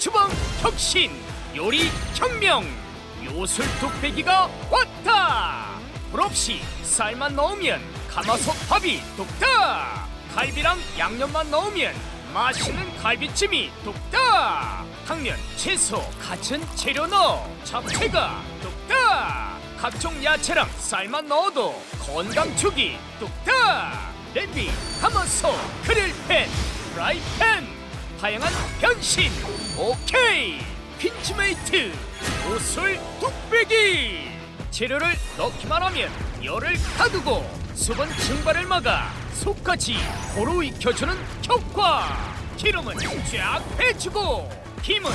주방 혁신 요리 혁명 요술 뚝배기가 왔다! 불 없이 쌀만 넣으면 가마솥 밥이 뚝딱! 갈비랑 양념만 넣으면 맛있는 갈비찜이 뚝딱! 당면 채소 갖은 재료 넣어 잡채가 뚝딱! 각종 야채랑 쌀만 넣어도 건강축이 뚝딱! 냄비 가마솥 그릴팬 프라이팬 다양한 변신. 오케이. 핀치메이트 오술 뚝배기. 재료를 넣기만 하면 열을 가두고 수분 증발을 막아 속까지 고루 익혀주는 효과. 기름은 쫙 빼주고 김은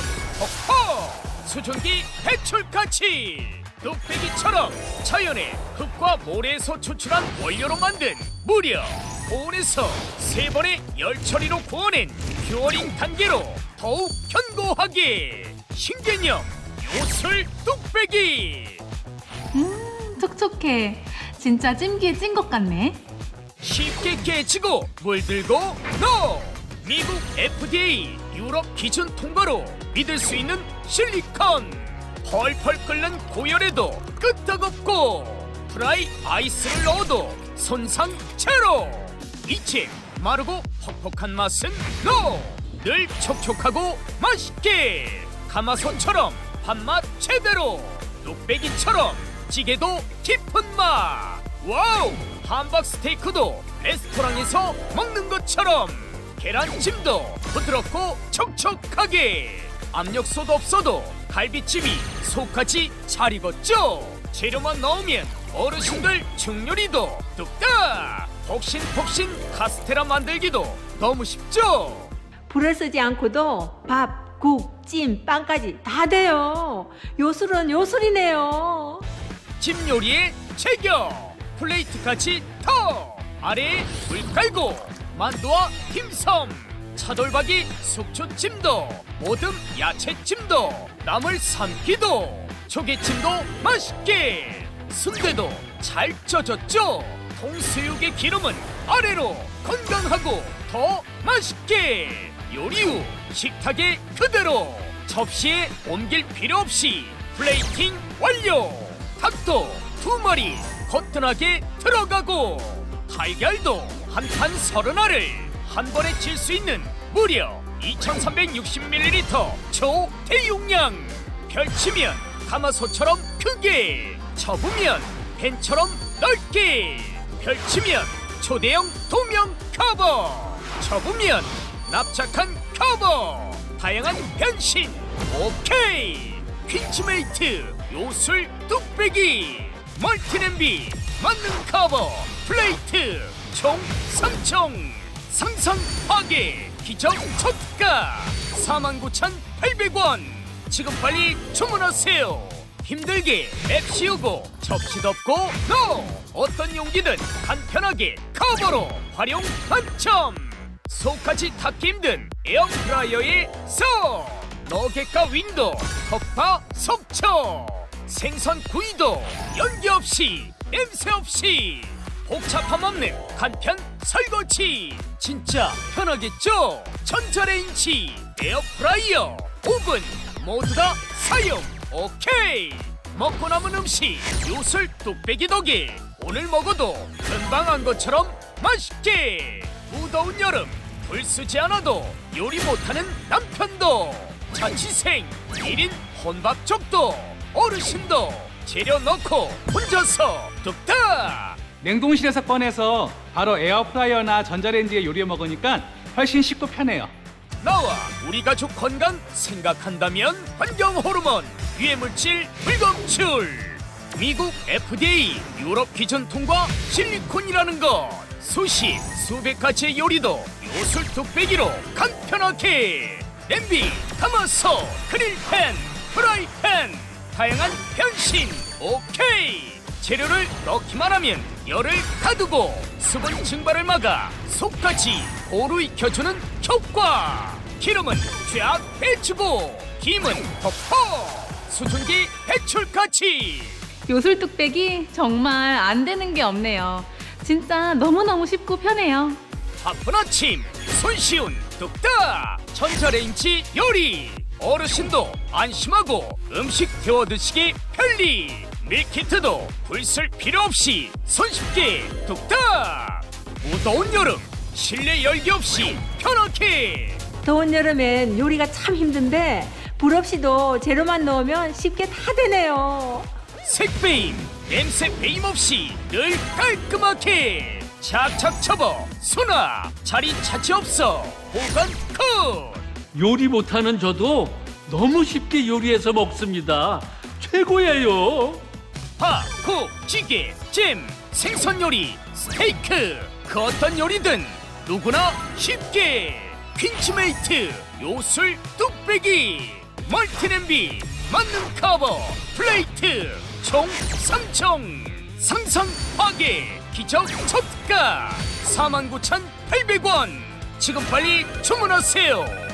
퍽퍽. 수증기 배출까지 뚝배기처럼 자연의 흙과 모래에서 추출한 원료로 만든 무려 고온에서 세 번의 열 처리로 구워낸 퓨어링 단계로 더욱 견고하게 신개념 요술 뚝배기 음, 촉촉해. 진짜 찜기에 찐 것 같네. 쉽게 깨지고 물들고 노 미국 FDA 유럽 기준 통과로 믿을 수 있는 실리콘 펄펄 끓는 고열에도 끄떡없고 프라이 아이스를 넣어도 손상 제로 이제 마르고 퍽퍽한 맛은 노늘 촉촉하고 맛있게 가마솥처럼 밥맛 제대로 뚝배기처럼 찌개도 깊은 맛! 와우! 함박 스테이크도 레스토랑에서 먹는 것처럼 계란찜도 부드럽고 촉촉하게! 압력솥 없어도 갈비찜이 속까지 잘 익었죠? 재료만 넣으면 어르신들 중요리도 뚝딱! 폭신폭신 카스테라 만들기도 너무 쉽죠? 불을 쓰지 않고도 밥, 국, 찜, 빵까지 다 돼요. 요술은 요술이네요. 찜 요리의 제격 플레이트까지 더! 아래에 물 깔고 만두와 딤섬! 차돌박이 속초찜도 모듬 야채찜도 나물 삶기도 조개찜도 맛있게 순대도 잘 쪄졌죠? 통수육의 기름은 아래로 건강하고 더 맛있게. 요리 후 식탁에 그대로. 접시에 옮길 필요 없이 플레이팅 완료. 닭도 두 마리 거뜬하게 들어가고 달걀도 한 판 서른 알을 한 번에 칠 수 있는 무려 2360ml 초대용량. 펼치면 가마솥처럼 크게 접으면 펜처럼 넓게. 펼치면 초대형 도명 커버. 접으면 납작한 커버. 다양한 변신. 오케이. 퀸즈메이트 요술 뚝배기. 멀티냄비 만능 커버. 플레이트 총 3총. 상상 파괴 기적 초가. 49,800원. 지금 빨리 주문하세요 힘들게 맵 씌우고 접시 덮고 노! 어떤 용기든 간편하게 커버로 활용 당첨! 속까지 닦기 힘든 에어프라이어에 써 너겟과 윈도 턱파 속초! 생선 구이도 연기 없이 냄새 없이 복잡함 없는 간편 설거지! 진짜 편하겠죠? 전자레인지 에어프라이어 오븐 모두 다 사용 오케이. 먹고 남은 음식 요술 뚝배기 덕에 오늘 먹어도 금방 한 것처럼 맛있게. 무더운 여름 불 쓰지 않아도 요리 못하는 남편도. 자취생 1인 혼밥족도 어르신도. 재료 넣고 혼자서 뚝딱. 냉동실에서 꺼내서 바로 에어프라이어나 전자레인지에 요리해 먹으니까 훨씬 쉽고 편해요. 나와 우리 가족 건강 생각한다면 환경 호르몬 유해물질 불검출. 미국 FDA 유럽 기준 통과 실리콘이라는 것. 수십 수백 가지의 요리도 요술 뚝배기로 간편하게. 냄비 가마솥 그릴팬 프라이팬 다양한 변신 오케이. 재료를 넣기만 하면 열을 가두고 수분 증발을 막아 속까지 고루 익혀주는 효과. 기름은 쫙 빼주고 김은 퍽퍽 수증기 배출까지. 요술 뚝배기 정말 안 되는 게 없네요. 진짜 너무너무 쉽고 편해요. 바쁜 아침 손쉬운 뚝딱 전자레인지 요리. 어르신도 안심하고 음식 데워 드시기 편리. 밀키트도 불쓸 필요 없이 손쉽게 뚝딱. 무더운 여름 실내 열기 없이 편하게. 더운 여름엔 요리가 참 힘든데 불 없이도 재료만 넣으면 쉽게 다 되네요. 색배임 냄새 배임 없이 늘 깔끔하게 착착 접어 소나 자리 차치 없어 보관 컷 요리 못하는 저도 너무 쉽게 요리해서 먹습니다. 최고예요. 밥, 국, 찌개, 찜, 생선 요리, 스테이크 그 어떤 요리든 누구나 쉽게 퀸치메이트 요술 뚝배기 멀티냄비 만능 커버 플레이트 총 3총 상상 파괴 기적 초가 49,800원. 지금 빨리 주문하세요